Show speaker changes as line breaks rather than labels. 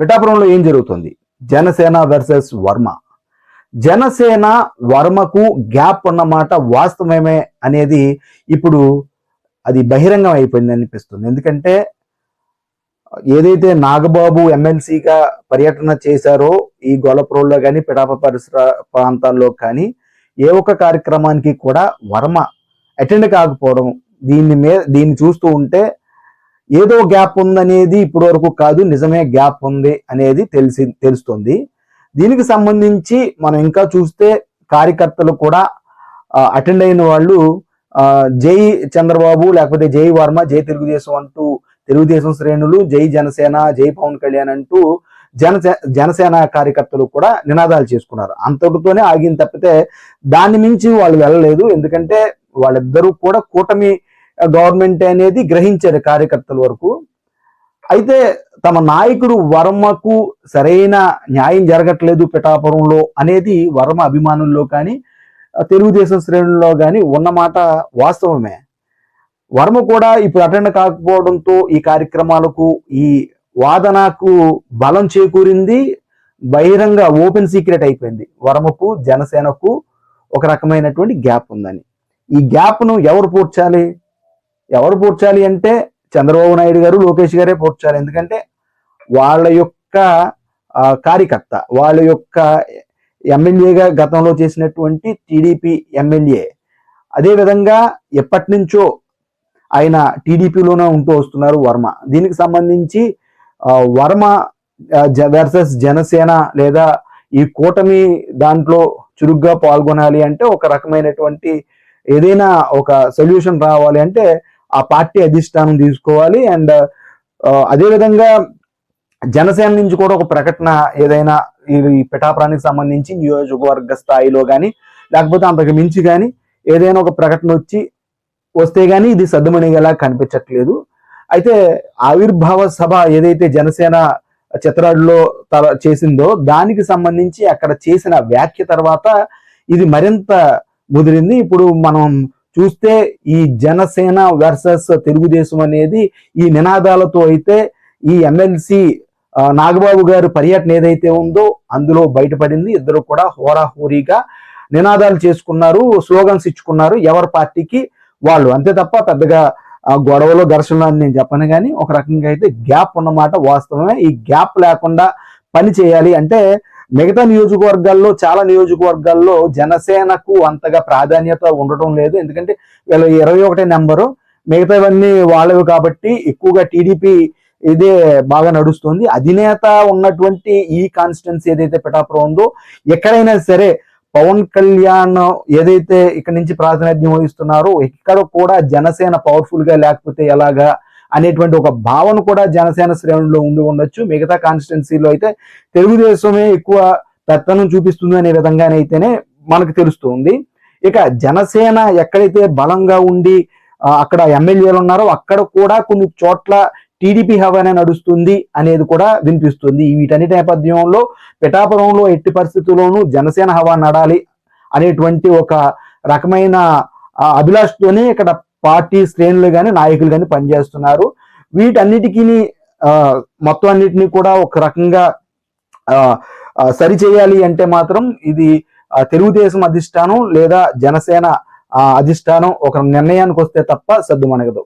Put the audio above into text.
పిఠాపురంలో ఏం జరుగుతుంది? జనసేన వర్సెస్ వర్మ. జనసేన వర్మకు గ్యాప్ ఉన్నమాట వాస్తవమే అనేది ఇప్పుడు అది బహిరంగం అయిపోయింది అనిపిస్తుంది. ఎందుకంటే ఏదైతే నాగబాబు ఎమ్మెల్సీగా పర్యటన చేశారో ఈ గొల్లపురంలో కానీ పిఠాప పరిసర ప్రాంతాల్లో కానీ ఏ ఒక్క కార్యక్రమానికి కూడా వర్మ అటెండ్ కాకపోవడం దీన్ని మీద దీన్ని చూస్తూ ఉంటే ఏదో గ్యాప్ ఉందనేది ఇప్పటి వరకు కాదు నిజమే గ్యాప్ ఉంది అనేది తెలిసి తెలుస్తుంది. దీనికి సంబంధించి మనం ఇంకా చూస్తే కార్యకర్తలు కూడా అటెండ్ అయిన వాళ్ళు జై చంద్రబాబు లేకపోతే జై వర్మ జై తెలుగుదేశం అంటూ తెలుగుదేశం శ్రేణులు జై జనసేన జై పవన్ కళ్యాణ్ అంటూ జనసే జనసేన కార్యకర్తలు కూడా నినాదాలు చేసుకున్నారు. అంతటితోనే ఆగిన తప్పితే దాన్ని మించి వాళ్ళు వెళ్ళలేదు. ఎందుకంటే వాళ్ళిద్దరూ కూడా కూటమి గవర్నమెంట్ అనేది గ్రహించారు కార్యకర్తల వరకు. అయితే తమ నాయకుడు వర్మకు సరైన న్యాయం జరగట్లేదు పిఠాపురంలో అనేది వర్మ అభిమానుల్లో కానీ తెలుగుదేశం శ్రేణుల్లో కానీ ఉన్నమాట వాస్తవమే. వర్మ కూడా ఇప్పుడు అటెండ్ కాకపోవడంతో ఈ కార్యక్రమాలకు ఈ వాదనకు బలం చేకూరింది బహిరంగ ఓపెన్ సీక్రెట్ అయిపోయింది. వర్మకు జనసేనకు ఒక రకమైనటువంటి గ్యాప్ ఉందని. ఈ గ్యాప్ను ఎవరు పూడ్చాలి? ఎవరు పూడ్చాలి అంటే చంద్రబాబు నాయుడు గారు లోకేష్ గారే పూడ్చాలి. ఎందుకంటే వాళ్ళ యొక్క కార్యకర్త వాళ్ళ యొక్క ఎమ్మెల్యేగా గతంలో చేసినటువంటి టీడీపీ ఎమ్మెల్యే. అదేవిధంగా ఎప్పటి నుంచో ఆయన టీడీపీలోనే ఉంటూ వస్తున్నారు వర్మ. దీనికి సంబంధించి వర్మ వర్సెస్ జనసేన లేదా ఈ కూటమి దాంట్లో చురుగ్గా పాల్గొనాలి అంటే ఒక రకమైనటువంటి ఏదైనా ఒక సొల్యూషన్ రావాలి అంటే ఆ పార్టీ అధిష్టానం తీసుకోవాలి. అండ్ అదేవిధంగా జనసేన నుంచి కూడా ఒక ప్రకటన ఏదైనా ఈ ఈ పిఠాపురానికి సంబంధించి నియోజకవర్గ స్థాయిలో కానీ లేకపోతే అంతకు మించి కానీ ఏదైనా ఒక ప్రకటన వచ్చి వస్తే కానీ ఇది సద్దుమణిగేలా కనిపించట్లేదు. అయితే ఆవిర్భావ సభ ఏదైతే జనసేన చిత్రాడులో తల చేసిందో దానికి సంబంధించి అక్కడ చేసిన వ్యాఖ్య తర్వాత ఇది మరింత ముదిరింది. ఇప్పుడు మనం చూస్తే ఈ జనసేన వర్సెస్ తెలుగుదేశం అనేది ఈ నినాదాలతో అయితే ఈ ఎమ్మెల్సీ నాగబాబు గారు పర్యటన ఏదైతే ఉందో అందులో బయటపడింది. ఇద్దరు కూడా హోరాహోరీగా నినాదాలు చేసుకున్నారు స్లోగన్స్ ఇచ్చుకున్నారు. ఎవరి పార్టీకి వాళ్ళు అంతే తప్ప పెద్దగా గొడవలో ఘర్షణలు అని నేను చెప్పను కానీ ఒక రకంగా అయితే గ్యాప్ ఉన్నమాట వాస్తవమే. ఈ గ్యాప్ లేకుండా పని చేయాలి అంటే మిగతా నియోజకవర్గాల్లో చాలా నియోజకవర్గాల్లో జనసేనకు అంతగా ప్రాధాన్యత ఉండటం లేదు. ఎందుకంటే వీళ్ళ ఇరవై ఒకటే నెంబరు మిగతావన్నీ వాళ్ళవి కాబట్టి ఎక్కువగా టీడీపీ ఇదే బాగా నడుస్తుంది. అధినేత ఉన్నటువంటి ఈ కాన్స్టిట్యున్సీ ఏదైతే పిఠాపురం ఉందో ఎక్కడైనా సరే పవన్ కళ్యాణ్ ఏదైతే ఇక్కడ నుంచి ప్రాతినిధ్యం వహిస్తున్నారో ఇక్కడ కూడా జనసేన పవర్ఫుల్గా లేకపోతే ఎలాగా అనేటువంటి ఒక భావన కూడా జనసేన శ్రేణుల్లో ఉండి ఉండొచ్చు. మిగతా కాన్స్టిట్యున్సీలో అయితే తెలుగుదేశమే ఎక్కువ పెత్తనం చూపిస్తుంది అనే విధంగానైతేనే మనకు తెలుస్తుంది. ఇక జనసేన ఎక్కడైతే బలంగా ఉండి అక్కడ ఎమ్మెల్యేలు ఉన్నారో అక్కడ కూడా కొన్ని చోట్ల టీడీపీ హవానే నడుస్తుంది అనేది కూడా వినిపిస్తుంది. వీటన్నిటి నేపథ్యంలో పిఠాపురంలో ఎట్టి పరిస్థితుల్లోనూ జనసేన హవా నడాలి అనేటువంటి ఒక రకమైన అభిలాష్తోనే ఇక్కడ పార్టీ శ్రేణులు కానీ నాయకులు కానీ పనిచేస్తున్నారు. వీటన్నిటికీ ఆ, మొత్తం అన్నిటినీ కూడా ఒక రకంగా ఆ, సరి చేయాలి అంటే మాత్రం ఇది తెలుగుదేశం అధిష్టానం లేదా జనసేన అధిష్టానం ఒక నిర్ణయానికి వస్తే తప్ప సద్దుమణగదు.